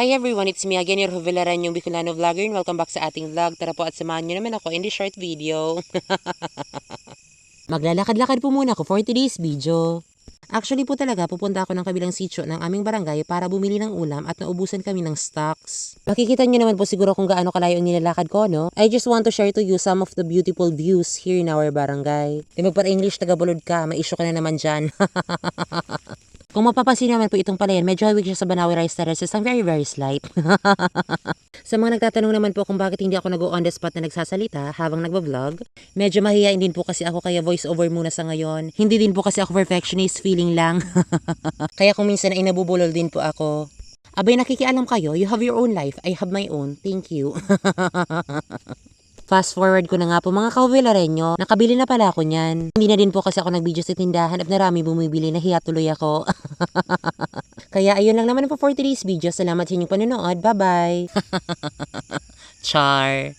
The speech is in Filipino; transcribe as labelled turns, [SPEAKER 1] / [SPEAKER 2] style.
[SPEAKER 1] Hi everyone, it's me again, your Villaran, yung Bicolano vlogger, and welcome back sa ating vlog. Tara po at samahan nyo naman ako in this short video. Maglalakad-lakad po muna ako for today's video. Actually po talaga, pupunta ako ng kabilang sitio ng aming barangay para bumili ng ulam at naubusan kami ng stocks. Makikita nyo naman po siguro kung gaano kalayo ang nilalakad ko, no? I just want to share to you some of the beautiful views here in our barangay. Di magpara-English, taga-bulod ka, may issue ka na naman dyan. Kung mapapansin naman po itong palayan, medyo hawig siya sa Banawi Rice Terraces. Ang very, very slight. sa mga nagtatanong naman po kung bakit hindi ako nag on the spot na nagsasalita habang nagbablog, medyo mahihain din po kasi ako kaya voice over muna sa ngayon. Hindi din po kasi ako perfectionist, feeling lang. kaya kung minsan ay nabubulol din po ako. Abay nakikialam kayo, you have your own life, I have my own. Thank you. Fast forward ko na nga po mga kawilarenyo, nakabili na pala ako niyan. Hindi na din po kasi ako nag-video sa tindahan at narami bumibili, nahiya tuloy ako. Kaya ayun lang naman po for today's video. Salamat sa inyong panonood. Bye-bye! Char!